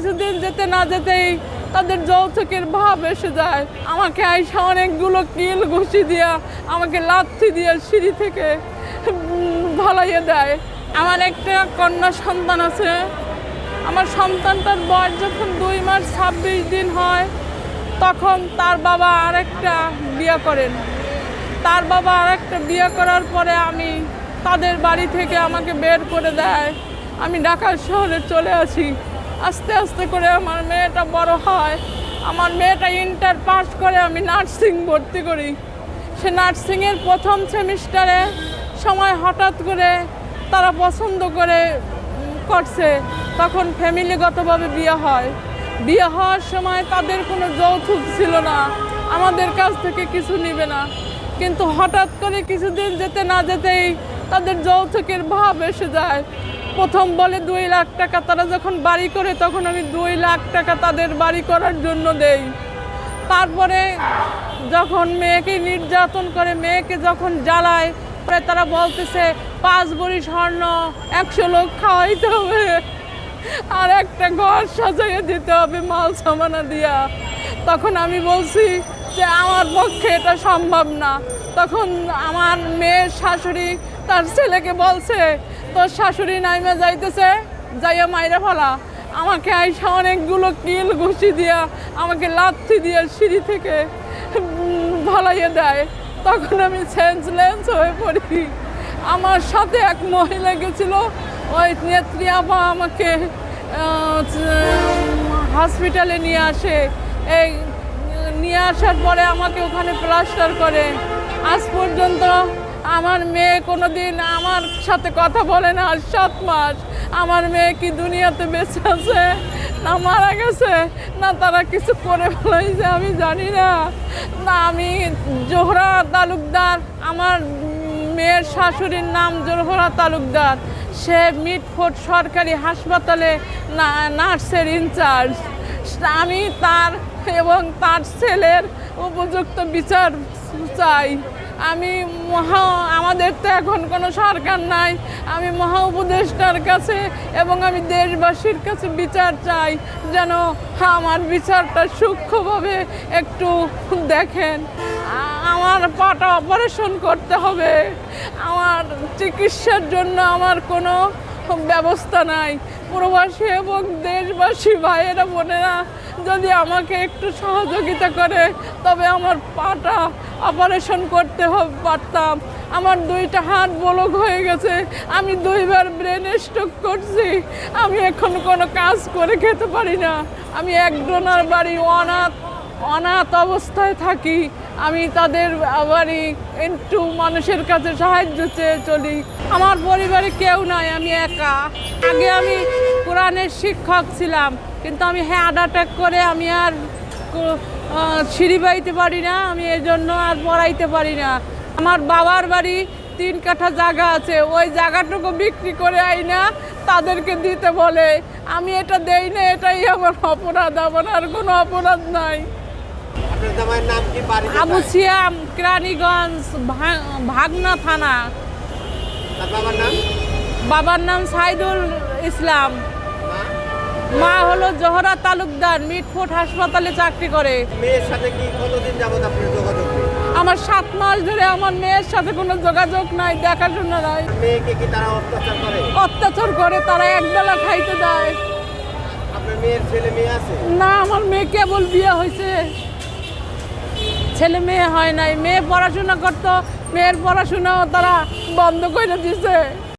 কিছুদিন যেতে না যেতেই তাদের যৌতুকের ভাব এসে যায়। আমাকে আইসা অনেকগুলো কিল ঘুষি দিয়া, আমাকে লাথি দিয়ে সিঁড়ি থেকে ভালাইয়ে দেয়। আমার একটা কন্যা সন্তান আছে। আমার সন্তানটার বয়স যখন দুই মাস ছাব্বিশ দিন হয়, তখন তার বাবা আরেকটা বিয়ে করেন। তার বাবা আরেকটা বিয়ে করার পরে আমি তাদের বাড়ি থেকে আমাকে বের করে দেয়। আমি ঢাকা শহরে চলে আসি। আস্তে আস্তে করে আমার মেয়েটা বড় হয়। আমার মেয়েটা ইন্টার পাস করে আমি নার্সিং ভর্তি করি। সে নার্সিংয়ের প্রথম সেমিস্টারে সময় হঠাৎ করে তারা পছন্দ করে করছে। তখন ফ্যামিলিগতভাবে বিয়ে হয়। বিয়ে হওয়ার সময় তাদের কোনো যৌতুক ছিল না। আমাদের কাছ থেকে কিছু নিবে না। কিন্তু হঠাৎ করে কিছুদিন যেতে না যেতেই তাদের যৌতুকের ভাব এসে যায়। প্রথম বলে দুই লাখ টাকা, তারা যখন বাড়ি করে তখন আমি দুই লাখ টাকা তাদের বাড়ি করার জন্য দেই। তারপরে যখন মেয়েকে নির্যাতন করে, মেয়েকে যখন জ্বালায়, পরে তারা বলতেছে, পাঁচ বড়ি স্বর্ণ একশো লোক খাওয়াইতে হবে আর একটা ঘর সাজাইয়ে দিতে হবে মাল সামানা দিয়া। তখন আমি বলছি যে, আমার পক্ষে এটা সম্ভব না। তখন আমার মেয়ের শাশুড়ি তার ছেলেকে বলছে তোর শাশুড়ি নাইমে যাইতেছে, যাইয়া মাইরা ফেলা। আমাকে আইসা অনেকগুলো কিল ঘুষি দিয়া, আমাকে লাথি দিয়ে সিঁড়ি থেকে ভালাইয়ে দেয়। তখন আমি সেন্সলেন্স হয়ে পড়ি। আমার সাথে এক মহিলা গেছিল, ওই নেত্রী আপা আমাকে হসপিটালে নিয়ে আসে। এই, নিয়ে আসার পরে আমাকে ওখানে প্লাস্টার করে। আজ পর্যন্ত আমার মেয়ে কোনো দিন আমার সাথে কথা বলে না সাত মাস আমার মেয়ে কি দুনিয়াতে বেঁচে আছে, না মারা গেছে, না তারা কিছু করে ফেলাইছে আমি জানি না। না, আমি জোহরা তালুকদার, আমার মেয়ের শাশুড়ির নাম জোহরা তালুকদার। সে মিটফোর্ট সরকারি হাসপাতালে নার্সের ইনচার্জ। আমি তার এবং তার ছেলের উপযুক্ত বিচার চাই। আমি মহা, আমাদের তো এখন কোনো সরকার নাই। আমি মহা উপদেষ্টার কাছে এবং আমি দেশবাসীর কাছে বিচার চাই। যেন আমার বিচারটা সূক্ষ্মভাবে একটু দেখেন। আমার পাটা অপারেশন করতে হবে। আমার চিকিৎসার জন্য আমার কোনো ব্যবস্থা নাই। প্রবাসী এবং দেশবাসী ভাইয়েরা, বোনেরা যদি আমাকে একটু সহযোগিতা করে, তবে আমার পাটা অপারেশন করতে পারতাম। আমার দুইটা হাত বলক হয়ে গেছে। আমি দুইবার ব্রেন স্ট্রোক করছি। আমি এখন কোনো কাজ করে খেতে পারি না। আমি এক ডোনার বাড়ি অনাথ অনাথ অবস্থায় থাকি। আমি তাদের বাড়ি একটু মানুষের কাছে সাহায্য চেয়ে চলি। আমার পরিবারে কেউ নাই, আমি একা। আগে আমি কোরআনের শিক্ষক ছিলাম। কিন্তু আমি হ্যাঁ অ্যাটাক করে আমি আর সিঁড়ি বাইতে পারি না আমি এই জন্য আর পড়াইতে পারি না। আমার বাবার বাড়ি তিন কাঠা জায়গা আছে ওই জায়গাটুকু বিক্রি করে আই না তাদেরকে দিতে বলে। আমি এটা দেই না এটাই আমার অপরাধ আমার আর কোনো অপরাধ নাই। আপনার জামাইয়ের নাম কি? বাড়ি আবু? সিয়াম কেরানীগঞ্জ ভাগনা থানা। বাবার নাম? বাবার নাম সাইদুল ইসলাম? মা হলো জোহরা তালুকদার মিটফোর্ট হাসপাতালে চাকরি করে। মেয়ের সাথে কি কতদিন যাবত আপনার যোগাযোগ আমার সাত মাস ধরে আমার মেয়ের সাথে কোনো যোগাযোগ নাই দেখাশোনা নাই। মেয়েকে কি তারা অত্যাচার করে? অত্যাচার করে তারা একবেলা খাইতে দেয় আপনার মেয়ের ছেলে মেয়ে আছে? না আমার মেয়ে কেবল বিয়ে হয়েছে। ছেলে মেয়ে হয় নাই মেয়ে পড়াশোনা করতো মেয়ের পড়াশোনাও তারা বন্ধ করে দিছে।